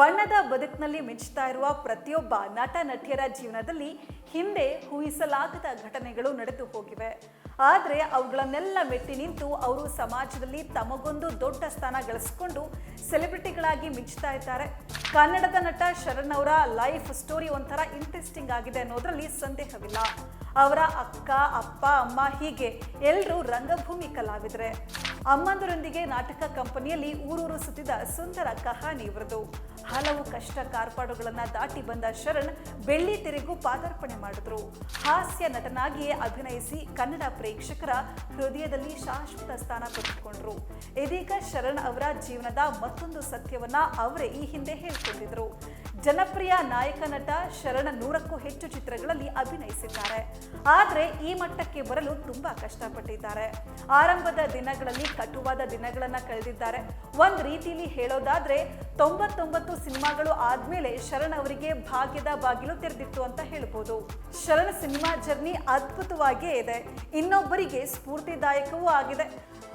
ಬಣ್ಣದ ಬದುಕಿನಲ್ಲಿ ಮೆಚ್ಚುತ್ತಾ ಇರುವ ಪ್ರತಿಯೊಬ್ಬ ನಟ, ನಟಿಯರ ಜೀವನದಲ್ಲಿ ಹಿಂದೆ ಊಹಿಸಲಾಗದ ಘಟನೆಗಳು ನಡೆದು ಹೋಗಿವೆ. ಆದರೆ ಅವುಗಳನ್ನೆಲ್ಲ ಮೆಟ್ಟಿ ನಿಂತು ಅವರು ಸಮಾಜದಲ್ಲಿ ತಮಗೊಂದು ದೊಡ್ಡ ಸ್ಥಾನ ಗಳಿಸ್ಕೊಂಡು ಸೆಲೆಬ್ರಿಟಿಗಳಾಗಿ ಮಿಂಚ್ತಾ ಇದ್ದಾರೆ. ಕನ್ನಡದ ನಟ ಶರಣ್ ಅವರ ಲೈಫ್ ಸ್ಟೋರಿ ಒಂಥರ ಇಂಟ್ರೆಸ್ಟಿಂಗ್ ಆಗಿದೆ ಅನ್ನೋದ್ರಲ್ಲಿ ಸಂದೇಹವಿಲ್ಲ. ಅವರ ಅಕ್ಕ, ಅಪ್ಪ, ಅಮ್ಮ ಹೀಗೆ ಎಲ್ಲರೂ ರಂಗಭೂಮಿ ಕಲಾವಿದರೆ. ಅಮ್ಮಂದರೊಂದಿಗೆ ನಾಟಕ ಕಂಪನಿಯಲ್ಲಿ ಊರೂರು ಸುತ್ತಿದ ಸುಂದರ ಕಹಾನಿ ಇವರದು. ಹಲವು ಕಷ್ಟ ಕಾರ್ಪಾಡುಗಳನ್ನು ದಾಟಿ ಬಂದ ಶರಣ್ ಬೆಳ್ಳಿ ತೆರೆಗೂ ಪಾದಾರ್ಪಣೆ ಮಾಡಿದ್ರು. ಹಾಸ್ಯ ನಟನಾಗಿಯೇ ಅಭಿನಯಿಸಿ ಕನ್ನಡ ಪ್ರೇಕ್ಷಕರ ಹೃದಯದಲ್ಲಿ ಶಾಶ್ವತ ಸ್ಥಾನ ಪಡೆದುಕೊಂಡ್ರು. ಇದೀಗ ಶರಣ್ ಅವರ ಜೀವನದ ಮತ್ತೊಂದು ಸತ್ಯವನ್ನ ಅವರೇ ಈ ಹಿಂದೆ ಹೇಳಿಕೊಂಡಿದ್ರು ಜನಪ್ರಿಯ ನಾಯಕ ನಟ ಶರಣ ನೂರಕ್ಕೂ ಹೆಚ್ಚು ಚಿತ್ರಗಳಲ್ಲಿ ಅಭಿನಯಿಸಿದ್ದಾರೆ. ಆದರೆ ಈ ಮಟ್ಟಕ್ಕೆ ಬರಲು ತುಂಬಾ ಕಷ್ಟಪಟ್ಟಿದ್ದಾರೆ. ಆರಂಭದ ದಿನಗಳಲ್ಲಿ ಕಟುವಾದ ದಿನಗಳನ್ನ ಕಳೆದಿದ್ದಾರೆ. ಒಂದ್ ರೀತಿಲಿ ಹೇಳೋದಾದ್ರೆ ತೊಂಬತ್ತೊಂಬತ್ತು ಸಿನಿಮಾಗಳು ಆದ್ಮೇಲೆ ಶರಣ್ ಅವರಿಗೆ ಭಾಗ್ಯದ ಬಾಗಿಲು ತೆರೆದಿತ್ತು ಅಂತ ಹೇಳ್ಬೋದು. ಶರಣ್ ಸಿನಿಮಾ ಜರ್ನಿ ಅದ್ಭುತವಾಗಿಯೇ ಇದೆ. ಇನ್ನೊಬ್ಬರಿಗೆ ಸ್ಫೂರ್ತಿದಾಯಕವೂ ಆಗಿದೆ.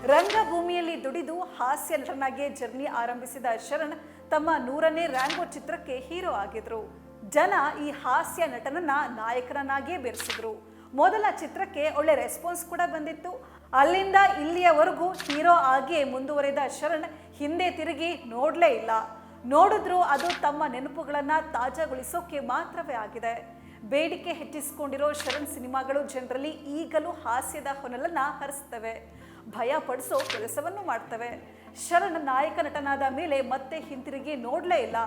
ರಂಗಭೂಮಿಯಲ್ಲಿ ದುಡಿದು ಹಾಸ್ಯ ನಟನಾಗಿ ಜರ್ನಿ ಆರಂಭಿಸಿದ ಶರಣ್ ತಮ್ಮ ನೂರನೇ ರ್ಯಾಂಗೋ ಚಿತ್ರಕ್ಕೆ ಹೀರೋ ಆಗಿದ್ರು. ಜನ ಈ ಹಾಸ್ಯ ನಟನನ್ನ ನಾಯಕರನ್ನಾಗಿಯೇ ಬೆರೆಸಿದ್ರು. ಮೊದಲ ಚಿತ್ರಕ್ಕೆ ಒಳ್ಳೆ ರೆಸ್ಪಾನ್ಸ್ ಕೂಡ ಬಂದಿತ್ತು. ಅಲ್ಲಿಂದ ಇಲ್ಲಿಯವರೆಗೂ ಹೀರೋ ಆಗಿಯೇ ಮುಂದುವರೆದ ಶರಣ್ ಹಿಂದೆ ತಿರುಗಿ ನೋಡಲೇ ಇಲ್ಲ. ನೋಡಿದ್ರು ಅದು ತಮ್ಮ ನೆನಪುಗಳನ್ನ ತಾಜಾಗೊಳಿಸೋಕೆ ಮಾತ್ರವೇ ಆಗಿದೆ. ಬೇಡಿಕೆ ಹೆಚ್ಚಿಸಿಕೊಂಡಿರೋ ಶರಣ್ ಸಿನಿಮಾಗಳು ಜನರಲ್ಲಿ ಈಗಲೂ ಹಾಸ್ಯದ ಹೊನಲನ್ನ ಹರಿಸ್ತವೆ. ಭಯ ಪಡಿಸೋ ಕೆಲಸವನ್ನು ಮಾಡ್ತವೆ. ಶರಣ್ ನಾಯಕ ನಟನಾದ ಮೇಲೆ ಮತ್ತೆ ಹಿಂತಿರುಗಿ ನೋಡಲೇ ಇಲ್ಲ.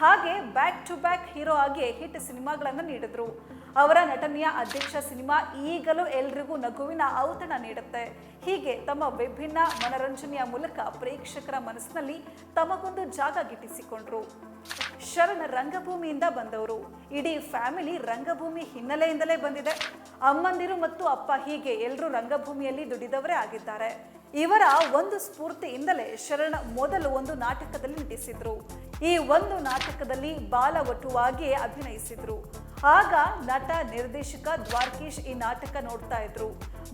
ಹಾಗೆ ಬ್ಯಾಕ್ ಟು ಬ್ಯಾಕ್ ಹೀರೋ ಆಗಿ ಹಿಟ್ ಸಿನಿಮಾಗಳನ್ನು ನೀಡಿದ್ರು. ಅವರ ನಟನೆಯ ಅಧ್ಯಕ್ಷ ಸಿನಿಮಾ ಈಗಲೂ ಎಲ್ರಿಗೂ ನಗುವಿನ ಔತಣ ನೀಡುತ್ತೆ. ಹೀಗೆ ತಮ್ಮ ವಿಭಿನ್ನ ಮನರಂಜನೆಯ ಮೂಲಕ ಪ್ರೇಕ್ಷಕರ ಮನಸ್ಸಿನಲ್ಲಿ ತಮಗೊಂದು ಜಾಗ ಗಿಟ್ಟಿಸಿಕೊಂಡ್ರು. ಶರಣ ರಂಗಭೂಮಿಯಿಂದ ಬಂದವರು. ಇಡೀ ಫ್ಯಾಮಿಲಿ ರಂಗಭೂಮಿ ಹಿನ್ನೆಲೆಯಿಂದಲೇ ಬಂದಿದೆ. ಅಮ್ಮಂದಿರು ಮತ್ತು ಅಪ್ಪ ಹೀಗೆ ಎಲ್ಲರೂ ರಂಗಭೂಮಿಯಲ್ಲಿ ದುಡಿದವರೇ ಆಗಿದ್ದಾರೆ. ಇವರ ಒಂದು ಸ್ಫೂರ್ತಿಯಿಂದಲೇ ಶರಣ ಮೊದಲು ಒಂದು ನಾಟಕದಲ್ಲಿ ನಟಿಸಿದ್ರು. ಈ ಒಂದು ನಾಟಕದಲ್ಲಿ ಬಾಲ ಒಟ್ಟುವಾಗಿಯೇ ಅಭಿನಯಿಸಿದ್ರು. ಆಗ ನಟ, ನಿರ್ದೇಶಕ ದ್ವಾರಕೀಶ್ ಈ ನಾಟಕ ನೋಡ್ತಾ ಇದ್ರು.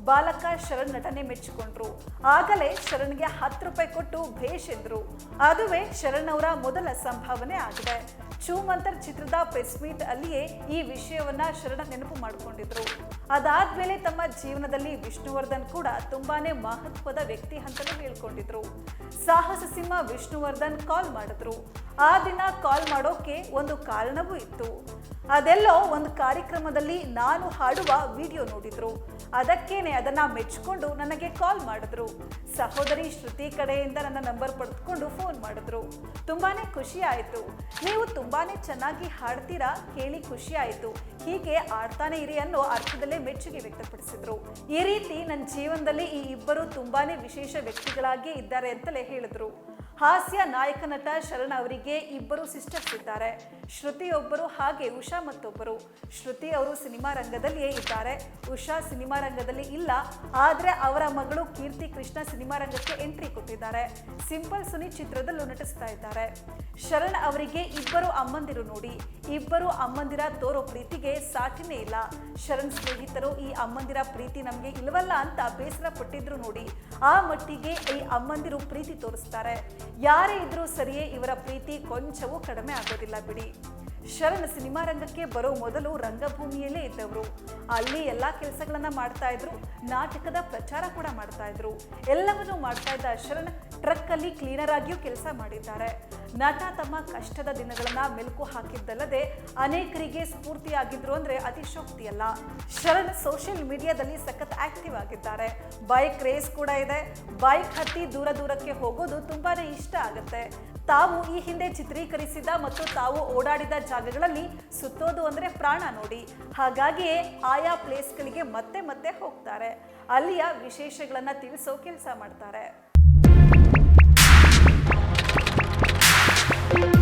ಬಾಲಕ ಶರಣ್ ನಟನೆ ಮೆಚ್ಚಿಕೊಂಡ್ರು. ಆಗಲೇ ಶರಣ್ಗೆ ಹತ್ತು ರೂಪಾಯಿ ಕೊಟ್ಟು ಭೇಷ್ ಎಂದ್ರು. ಅದುವೇ ಶರಣ್ ಅವರ ಮೊದಲ ಸಂಭಾವನೆ ಆಗಿದೆ. ಚೂಮಂತರ್ ಚಿತ್ರದ ಪ್ರೆಸ್ ಮೀಟ್ ಅಲ್ಲಿಯೇ ಈ ವಿಷಯವನ್ನ ಶರಣ ನೆನಪು ಮಾಡಿಕೊಂಡಿದ್ರು. ಅದಾದ್ಮೇಲೆ ತಮ್ಮ ಜೀವನದಲ್ಲಿ ವಿಷ್ಣುವರ್ಧನ್ ಕೂಡ ತುಂಬಾನೇ ಮಹತ್ವದ ವ್ಯಕ್ತಿ ಅಂತಲೂ ಹೇಳ್ಕೊಂಡಿದ್ರು. ಸಾಹಸ ಸಿಂಹ ವಿಷ್ಣುವರ್ಧನ್ ಕಾಲ್ ಮಾಡಿದ್ರು. ಆ ದಿನ ಕಾಲ್ ಮಾಡೋಕೆ ಒಂದು ಕಾರಣವೂ ಇತ್ತು. ಅದೆಲ್ಲೋ ಒಂದು ಕಾರ್ಯಕ್ರಮದಲ್ಲಿ ನಾನು ಹಾಡುವ ವಿಡಿಯೋ ನೋಡಿದ್ರು. ಅದಕ್ಕೇನೆ ಅದನ್ನ ಮೆಚ್ಕೊಂಡು ನನಗೆ ಕಾಲ್ ಮಾಡಿದ್ರು. ಸಹೋದರಿ ಶ್ರುತಿ ಕಡೆಯಿಂದ ನನ್ನ ನಂಬರ್ ಪಡೆದುಕೊಂಡು ಫೋನ್ ಮಾಡಿದ್ರು. ತುಂಬಾನೇ ಖುಷಿ ಆಯಿತು. ನೀವು ತುಂಬಾನೇ ಚೆನ್ನಾಗಿ ಹಾಡ್ತೀರಾ ಕೇಳಿ ಖುಷಿ ಆಯಿತು. ಹೀಗೆ ಆಡ್ತಾನೆ ಇರಿ ಅನ್ನೋ ಅರ್ಥದಲ್ಲೇ ಮೆಚ್ಚುಗೆ ವ್ಯಕ್ತಪಡಿಸಿದ್ರು. ಈ ರೀತಿ ನನ್ನ ಜೀವನದಲ್ಲಿ ಈ ಇಬ್ಬರು ತುಂಬಾನೇ ವಿಶೇಷ ವ್ಯಕ್ತಿಗಳಾಗಿ ಇದ್ದಾರೆ ಅಂತಲೇ ಹೇಳಿದ್ರು. ಹಾಸ್ಯ ನಾಯಕ ನಟ ಶರಣ್ ಅವರಿಗೆ ಇಬ್ಬರು ಸಿಸ್ಟರ್ಸ್ ಇದ್ದಾರೆ. ಶ್ರುತಿ ಒಬ್ಬರು, ಹಾಗೆ ಉಷಾ ಮತ್ತೊಬ್ಬರು. ಶ್ರುತಿ ಅವರು ಸಿನಿಮಾ ರಂಗದಲ್ಲಿಯೇ ಇದ್ದಾರೆ. ಉಷಾ ಸಿನಿಮಾ ರಂಗದಲ್ಲಿ ಇಲ್ಲ, ಆದರೆ ಅವರ ಮಗಳು ಕೀರ್ತಿ ಕೃಷ್ಣ ಸಿನಿಮಾ ರಂಗಕ್ಕೆ ಎಂಟ್ರಿ ಕೊಟ್ಟಿದ್ದಾರೆ. ಸಿಂಪಲ್ ಸುನಿ ಚಿತ್ರದಲ್ಲೂ ನಟಿಸ್ತಾ ಇದ್ದಾರೆ. ಶರಣ್ ಅವರಿಗೆ ಇಬ್ಬರು ಅಮ್ಮಂದಿರು ನೋಡಿ. ಇಬ್ಬರು ಅಮ್ಮಂದಿರ ತೋರೋ ಪ್ರೀತಿಗೆ ಸಾಟಿನೇ ಇಲ್ಲ. ಶರಣ್ ಸ್ನೇಹಿತರು, ಈ ಅಮ್ಮಂದಿರ ಪ್ರೀತಿ ನಮಗೆ ಇಲ್ಲವಲ್ಲ ಅಂತ ಬೇಸರ ಪಟ್ಟಿದ್ರು ನೋಡಿ. ಆ ಮಟ್ಟಿಗೆ ಈ ಅಮ್ಮಂದಿರು ಪ್ರೀತಿ ತೋರಿಸ್ತಾರೆ. ಯಾರೇ ಇದ್ರೂ ಸರಿಯೇ ಇವರ ಪ್ರೀತಿ ಕೊಂಚವೂ ಕಡಿಮೆ ಆಗೋದಿಲ್ಲ ಬಿಡಿ. ಶರಣ್ ಸಿನಿಮಾ ರಂಗಕ್ಕೆ ಬರೋ ಮೊದಲು ರಂಗಭೂಮಿಯಲ್ಲೇ ಇದ್ದವರು. ಅಲ್ಲಿ ಎಲ್ಲ ಕೆಲಸಗಳನ್ನ ಮಾಡ್ತಾ ಇದ್ರು, ನಾಟಕದ ಪ್ರಚಾರ ಕೂಡ ಮಾಡ್ತಾ ಇದ್ರು. ಎಲ್ಲವನ್ನೂ ಮಾಡ್ತಾ ಇದ್ದ ಶರಣ್ ಟ್ರಕ್ ಅಲ್ಲಿ ಕ್ಲೀನರ್ ಆಗಿಯೂ ಕೆಲಸ ಮಾಡಿದ್ದಾರೆ. ನಟ ತಮ್ಮ ಕಷ್ಟದ ದಿನಗಳನ್ನ ಮೆಲುಕು ಹಾಕಿದ್ದಲ್ಲದೆ ಅನೇಕರಿಗೆ ಸ್ಫೂರ್ತಿಯಾಗಿದ್ರು ಅಂದ್ರೆ ಅತಿಶೋಕ್ತಿ ಅಲ್ಲ ಶರಣ್ ಸೋಷಿಯಲ್ ಮೀಡಿಯಾದಲ್ಲಿ ಸಖತ್ ಆಕ್ಟಿವ್ ಆಗಿದ್ದಾರೆ. ಬೈಕ್ ರೇಸ್ ಕೂಡ ಇದೆ. ಬೈಕ್ ಹತ್ತಿ ದೂರ ದೂರಕ್ಕೆ ಹೋಗೋದು ತುಂಬಾನೇ ಇಷ್ಟ ಆಗುತ್ತೆ. ತಾವು ಈ ಹಿಂದೆ ಚಿತ್ರೀಕರಿಸಿದ ಮತ್ತು ತಾವು ಓಡಾಡಿದ ಜಾಗಗಳಲ್ಲಿ ಸುತ್ತೋದು ಅಂದ್ರೆ ಪ್ರಾಣ ನೋಡಿ. ಹಾಗಾಗಿಯೇ ಆಯಾ ಪ್ಲೇಸ್ಗಳಿಗೆ ಮತ್ತೆ ಮತ್ತೆ ಹೋಗ್ತಾರೆ. ಅಲ್ಲಿಯ ವಿಶೇಷಗಳನ್ನ ತಿಳಿಸೋ ಕೆಲಸ ಮಾಡ್ತಾರೆ. thank you